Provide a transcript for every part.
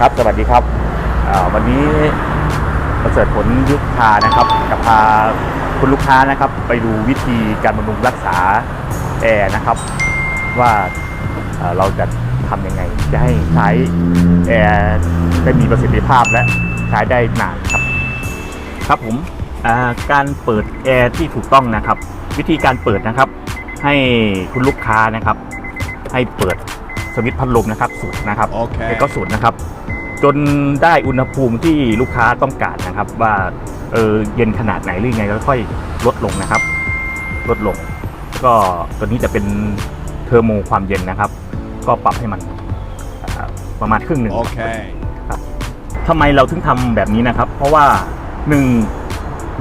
ครับ สวัสดีครับ วันนี้ประเสริฐผลยุทธานะครับจะพาคุณลูกค้านะครับ ไปดูวิธีการบำรุงรักษาแอร์นะครับ ว่าเราจะทำยังไง จะให้ใช้แอร์ได้มีประสิทธิภาพและใช้ได้นานครับ ครับผมการเปิดแอร์ที่ถูกต้องนะครับ วิธีการเปิดนะครับ ให้คุณลูกค้านะครับ ให้เปิด สวิตช์พัดลมนะครับสุดนะครับโอเคแล้วก็สุดนะครับ จนได้อุณหภูมิที่ลูกค้าต้องการนะครับ ว่าเออเย็นขนาดไหนหรือไงก็ค่อยลดลงนะครับ ลดลง ก็ตัวนี้จะเป็นเทอร์โมความเย็นนะครับ ก็ปรับให้มันอ่าประมาณครึ่งหนึ่ง Okay. ทำไมเราถึงทำแบบนี้นะครับ เพราะว่าหนึ่ง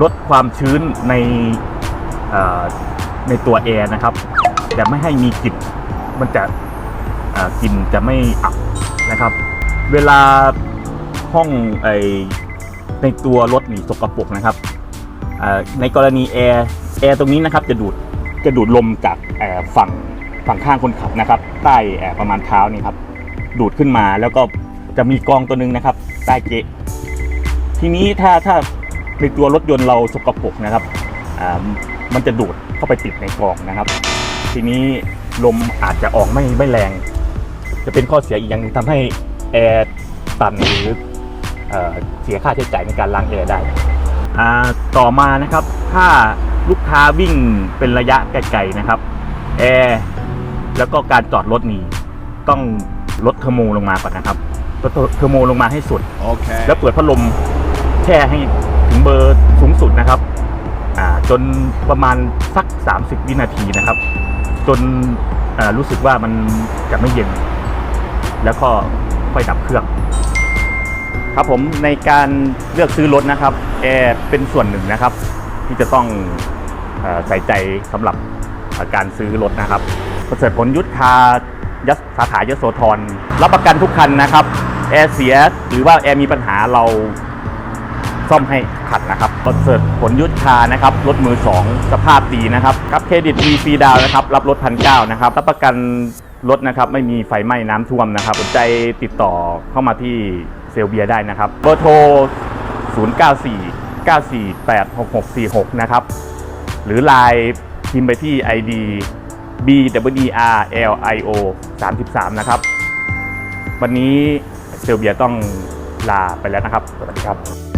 ลดความชื้นในเอ่อในตัวแอร์นะครับ แต่ไม่ให้มีกลิ่นมันจะเอ่อ กลิ่นจะไม่อับนะครับ เวลาห้องไอในตัวรถนี่สกปรกนะครับในกรณีแอร์แอร์ตรงนี้นะครับจะดูดจะดูดลมจากเอ่อฝั่งฝั่งข้างคนขับนะครับ ใต้เอ่อประมาณเท้านี่ครับ ดูดขึ้นมาแล้วก็จะมีกองตัวหนึงนะครับ ใต้เกะทีนี้ถ้าถ้าในตัวรถยนต์เราสกปรกนะครับมันจะดูดเข้าไปติดในกองนะครับ ทีนี้ลมอาจจะออกไม่ไม่แรง จะเป็นข้อเสียอีกอย่างหนึงทำให้แอร์ตันหรือเอ่อเสียค่าใช้จ่ายในการล้างแอร์ได้อ่าต่อมานะครับถ้าลูกค้าวิ่งเป็นระยะไกลๆนะครับแอร์แล้วก็การจอดรถนี่ต้องลดเทอร์โมลงมาก่อนนะครับลดเทอร์โมลงมาให้สุด Okay. แล้วเปิดพัดลมแช่ให้ถึงเบอร์สูงสุดนะครับอ่าจนประมาณสัก 30 วินาทีนะครับ จนอ่ารู้สึกว่ามันจะไม่เย็น แล้วก็ค่อยดับเครื่องครับผมในการเลือกซื้อรถนะครับแอร์เป็นส่วนหนึ่งนะครับ ที่จะต้องอใส่ใจสำหรับการซื้อรถนะครับประเสริฐผลยุทธายสสาขายโสธรรับประกันทุกคันนะครับแอร์เสียหรือว่าแอร์มีปัญหาเราซ่อมให้ขัดนะครับประเสริฐผลยุทธานะครับรถมือสองสภาพดีนะครับครับเครดิตมีฟรีดาวนะครับรับรถพันเก้านะครับรับประกัน รถนะครับไม่มีไฟไหม้น้ำท่วมนะครับสนใจติดต่อเข้ามาที่เซลเบียได้นะครับเบอร์โทร 094 948 6646 นะครับ หรือ Line พิมพ์ไปที่ ID b w e r l i o 33 นะครับ วันนี้เซลเบียต้องลาไปแล้วนะครับ สวัสดีครับ